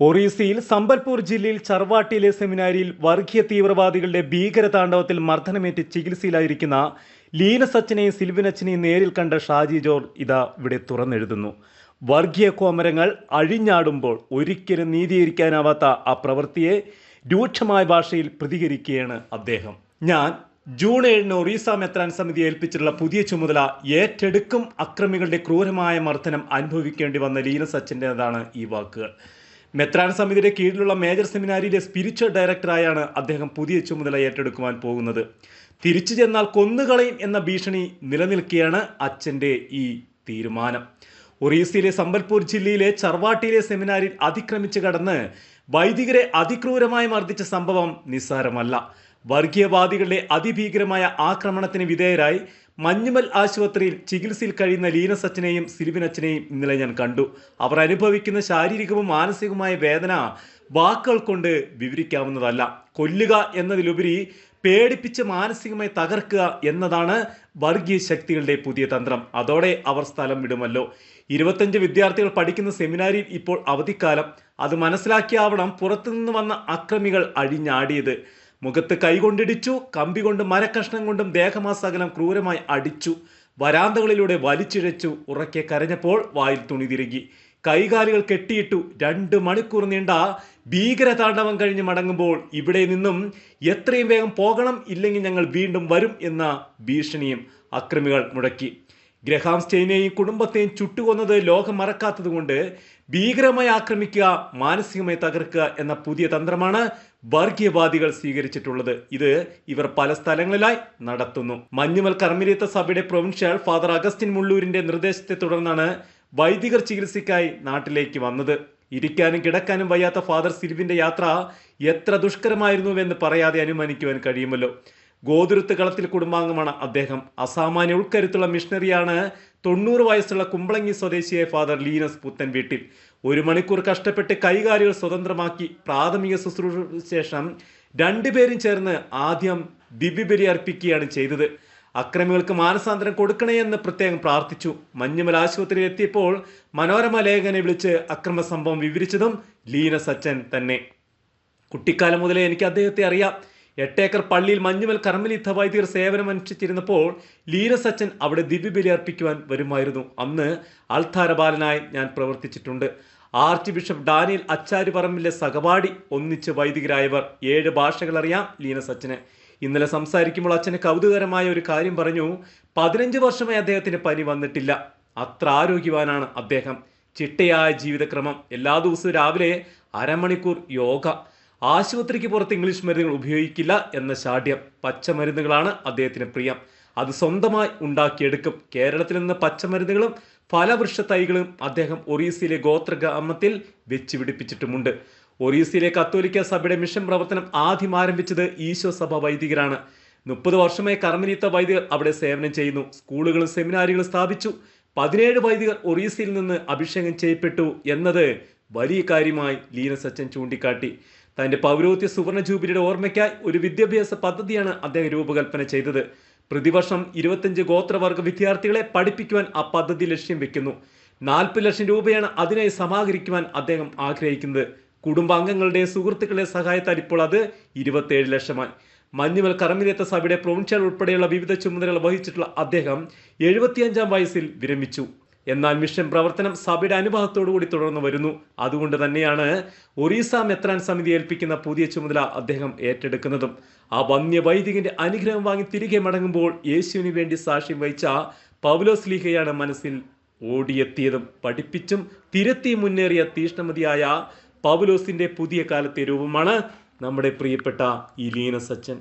ഒറീസയിൽ സമ്പൽപൂർ ജില്ലയിൽ ചർവാട്ടിയിലെ സെമിനാരിയിൽ വർഗീയ തീവ്രവാദികളുടെ ഭീകരതാണ്ഡവത്തിൽ മർദ്ദനമേറ്റ് ചികിത്സയിലായിരിക്കുന്ന ലീന സച്ചിനെയും സിൽവിനച്ചിനെയും നേരിൽ കണ്ട ഷാജി ജോർജ് ഇതാ ഇവിടെ തുറന്നെഴുതുന്നു. വർഗീയ കോമരങ്ങൾ അഴിഞ്ഞാടുമ്പോൾ ഒരിക്കലും നീതീകരിക്കാനാവാത്ത ആ പ്രവൃത്തിയെ രൂക്ഷമായ ഭാഷയിൽ പ്രതികരിക്കുകയാണ് അദ്ദേഹം. ഞാൻ ജൂൺ ഏഴിന് ഒറീസ മെത്രാൻ സമിതി ഏൽപ്പിച്ചിട്ടുള്ള പുതിയ ചുമതല ഏറ്റെടുക്കും അക്രമികളുടെ ക്രൂരമായ മർദ്ദനം അനുഭവിക്കേണ്ടി വന്ന ലീന സച്ചിന്റെതാണ് ഈ വാക്കുകൾ. മെത്രാൻ സമിതിയുടെ കീഴിലുള്ള മേജർ സെമിനാരിയിലെ സ്പിരിച്വൽ ഡയറക്ടറായാണ് അദ്ദേഹം പുതിയ ചുമതല ഏറ്റെടുക്കുവാൻ പോകുന്നത്. തിരിച്ചു ചെന്നാൽ കൊന്നുകളയും എന്ന ഭീഷണി നിലനിൽക്കുകയാണ് അച്ഛന്റെ ഈ തീരുമാനം. ഒറീസയിലെ സമ്പൽപൂർ ജില്ലയിലെ ചർവാട്ടിയിലെ സെമിനാരിൽ അതിക്രമിച്ച് കടന്ന് വൈദികരെ അതിക്രൂരമായി മർദ്ദിച്ച സംഭവം നിസ്സാരമല്ല. വർഗീയവാദികളുടെ അതിഭീകരമായ ആക്രമണത്തിന് വിധേയരായി മഞ്ഞുമൽ ആശുപത്രിയിൽ ചികിത്സയിൽ കഴിയുന്ന ലീന സച്ചിനെയും സിലിവിനച്ചനെയും ഇന്നലെ ഞാൻ കണ്ടു. അവർ അനുഭവിക്കുന്ന ശാരീരികവും മാനസികവുമായ വേദന വാക്കുകൾ കൊണ്ട് വിവരിക്കാവുന്നതല്ല. കൊല്ലുക എന്നതിലുപരി പേടിപ്പിച്ച് മാനസികമായി തകർക്കുക എന്നതാണ് വർഗീയ ശക്തികളുടെ പുതിയ തന്ത്രം. അതോടെ അവർ സ്ഥലം വിടുമല്ലോ. ഇരുപത്തഞ്ച് വിദ്യാർത്ഥികൾ പഠിക്കുന്ന സെമിനാരിയിൽ ഇപ്പോൾ അവധിക്കാലം. അത് മനസ്സിലാക്കിയാവണം പുറത്തുനിന്ന് വന്ന അക്രമികൾ അഴിഞ്ഞാടിയത്. മുഖത്ത് കൈകൊണ്ടിടിച്ചു കമ്പി കൊണ്ട് മരക്കഷ്ണം കൊണ്ടും ദേഹമാസകലം ക്രൂരമായി അടിച്ചു വരാന്തകളിലൂടെ വലിച്ചിഴച്ചു ഉറക്കെ കരഞ്ഞപ്പോൾ വായിൽ തുണി തിരുകി. കൈകാലുകൾ കെട്ടിയിട്ടു രണ്ട് മണിക്കൂർ നീണ്ട ഭീകര താണ്ഡവം കഴിഞ്ഞ് മടങ്ങുമ്പോൾ ഇവിടെ നിന്നും എത്രയും വേഗം പോകണം ഇല്ലെങ്കിൽ ഞങ്ങൾ വീണ്ടും വരും എന്ന ഭീഷണിയും അക്രമികൾ മുടക്കി ഗ്രഹാം സ്റ്റെയിനെയും കുടുംബത്തെയും ചുട്ടുകൊന്നത് ലോകം മറക്കാത്തതുകൊണ്ട് ഭീകരമായി ആക്രമിക്കുക മാനസികമായി തകർക്കുക എന്ന പുതിയ തന്ത്രമാണ് വർഗീയവാദികൾ സ്വീകരിച്ചിട്ടുള്ളത്. ഇത് ഇവർ പല സ്ഥലങ്ങളിലായി നടത്തുന്നു. മഞ്ഞുമൽ കർമ്മരീത്ത സഭയുടെ പ്രൊവിൻഷ്യൽ ഫാദർ അഗസ്റ്റിൻ മുള്ളൂരിന്റെ നിർദ്ദേശത്തെ തുടർന്നാണ് വൈദികർ ചികിത്സയ്ക്കായി നാട്ടിലേക്ക് വന്നത്. ഇരിക്കാനും കിടക്കാനും വയ്യാത്ത ഫാദർ സിൽവിന്റെ യാത്ര എത്ര ദുഷ്കരമായിരുന്നുവെന്ന് പറയാതെ അനുമാനിക്കുവാൻ കഴിയുമല്ലോ. ഗോതുരുത്ത് കളത്തിൽ കുടുംബാംഗമാണ് അദ്ദേഹം. അസാമാന്യ ഉൾക്കരുത്തുള്ള മിഷണറിയാണ് തൊണ്ണൂറ് വയസ്സുള്ള കുമ്പളങ്ങി സ്വദേശിയായ ഫാദർ ലീനസ് പുത്തൻ വീട്ടിൽ. ഒരു മണിക്കൂർ കഷ്ടപ്പെട്ട് കൈകാലുകൾ സ്വതന്ത്രമാക്കി പ്രാഥമിക ശുശ്രൂഷ ശേഷം രണ്ടുപേരും ചേർന്ന് ആദ്യം ദിവ്യബലി അർപ്പിക്കുകയാണ് ചെയ്തത്. അക്രമികൾക്ക് മാനസാന്തരം കൊടുക്കണേ എന്ന് പ്രത്യേകം പ്രാർത്ഥിച്ചു. മഞ്ഞുമല ആശുപത്രിയിൽ എത്തിയപ്പോൾ മനോരമ ലേഖനെ വിളിച്ച് അക്രമ സംഭവം വിവരിച്ചതും ലീന സച്ചൻ തന്നെ. കുട്ടിക്കാലം മുതലേ എനിക്ക് അദ്ദേഹത്തെ അറിയാം. എട്ടേക്കർ പള്ളിയിൽ മഞ്ഞുമൽ കർമ്മലിത്ത വൈദ്യർ സേവനം അനുഷ്ഠിച്ചിരുന്നപ്പോൾ ലീന സച്ചൻ അവിടെ ദിവ്യബലി അർപ്പിക്കുവാൻ വരുമായിരുന്നു. അന്ന് അൾത്താരബാലനായി ഞാൻ പ്രവർത്തിച്ചിട്ടുണ്ട്. ആർച്ച് ബിഷപ്പ് ഡാനിയൽ അച്ചാരി പറമ്പിലെ സഹപാഠി ഒന്നിച്ച് വൈദികരായവർ. ഏഴ് ഭാഷകൾ അറിയാം ലീന സച്ചന് ഇന്നലെ സംസാരിക്കുമ്പോൾ അച്ഛന് കൗതുകരമായ ഒരു കാര്യം പറഞ്ഞു. പതിനഞ്ച് വർഷമായി അദ്ദേഹത്തിന് പനി വന്നിട്ടില്ല. അത്ര ആരോഗ്യവാനാണ് അദ്ദേഹം. ചിട്ടയായ ജീവിതക്രമം. എല്ലാ ദിവസവും രാവിലെ അരമണിക്കൂർ യോഗ. ആശുപത്രിക്ക് പുറത്ത് ഇംഗ്ലീഷ് മരുന്നുകൾ ഉപയോഗിക്കില്ല എന്ന ശാഠ്യം പച്ചമരുന്നുകളാണ് അദ്ദേഹത്തിന് പ്രിയം. അത് സ്വന്തമായി ഉണ്ടാക്കിയെടുക്കും. കേരളത്തിൽ നിന്ന് പച്ചമരുന്നുകളും ഫലവൃക്ഷ തൈകളും അദ്ദേഹം ഒറീസയിലെ ഗോത്ര ഗ്രാമത്തിൽ വെച്ച് പിടിപ്പിച്ചിട്ടുമുണ്ട് ഒറീസയിലെ കത്തോലിക്ക സഭയുടെ മിഷൻ പ്രവർത്തനം ആദ്യം ആരംഭിച്ചത് ഈശോ സഭ വൈദികരാണ്. മുപ്പത് വർഷമായി കർമ്മനീത്ത വൈദികർ അവിടെ സേവനം ചെയ്യുന്നു. സ്കൂളുകളും സെമിനാരികളും സ്ഥാപിച്ചു. പതിനേഴ് വൈദികർ ഒറീസയിൽ നിന്ന് അഭിഷേകം ചെയ്യപ്പെട്ടു എന്നത് വലിയ കാര്യമായി ലീന സച്ചൻ ചൂണ്ടിക്കാട്ടി. തന്റെ പൗരോത്യ സുവർണ ജൂബിലിയുടെ ഓർമ്മയ്ക്കായി ഒരു വിദ്യാഭ്യാസ പദ്ധതിയാണ് അദ്ദേഹം രൂപകൽപ്പന ചെയ്തത്. പ്രതിവർഷം ഇരുപത്തഞ്ച് ഗോത്രവർഗ വിദ്യാർത്ഥികളെ പഠിപ്പിക്കുവാൻ ആ പദ്ധതി ലക്ഷ്യം വെക്കുന്നു. നാൽപ്പത് ലക്ഷം രൂപയാണ് അതിനായി സമാഹരിക്കുവാൻ അദ്ദേഹം ആഗ്രഹിക്കുന്നത്. കുടുംബാംഗങ്ങളുടെ സുഹൃത്തുക്കളുടെ സഹായത്താൽ ഇപ്പോൾ അത് ഇരുപത്തിയേഴ് ലക്ഷമായി. മഞ്ഞുമൽ കർമ്മിരത്ത സഭയുടെ പ്രൊവിൻഷ്യൽ ഉൾപ്പെടെയുള്ള വിവിധ ചുമതലകൾ വഹിച്ചിട്ടുള്ള അദ്ദേഹം എഴുപത്തിയഞ്ചാം വയസ്സിൽ വിരമിച്ചു. എന്നാൽ മിഷൻ പ്രവർത്തനം സഭയുടെ അനുഭവത്തോടു കൂടി തുടർന്നു വരുന്നു. അതുകൊണ്ട് തന്നെയാണ് ഒറീസ മെത്രാൻ സമിതി ഏൽപ്പിക്കുന്ന പുതിയ ചുമതല അദ്ദേഹം ഏറ്റെടുക്കുന്നതും. ആ വന്യ വൈദികന്റെ അനുഗ്രഹം വാങ്ങി തിരികെ മടങ്ങുമ്പോൾ യേശുവിന് വേണ്ടി സാക്ഷ്യം വഹിച്ച പൗലോസ് ലീഹയാണ് മനസ്സിൽ ഓടിയെത്തിയതും. പഠിപ്പിച്ചും തിരത്തി മുന്നേറിയ തീഷ്ണമതിയായ പൗലോസിന്റെ പുതിയ കാലത്തെ രൂപമാണ് നമ്മുടെ പ്രിയപ്പെട്ട ഇലീന സച്ചൻ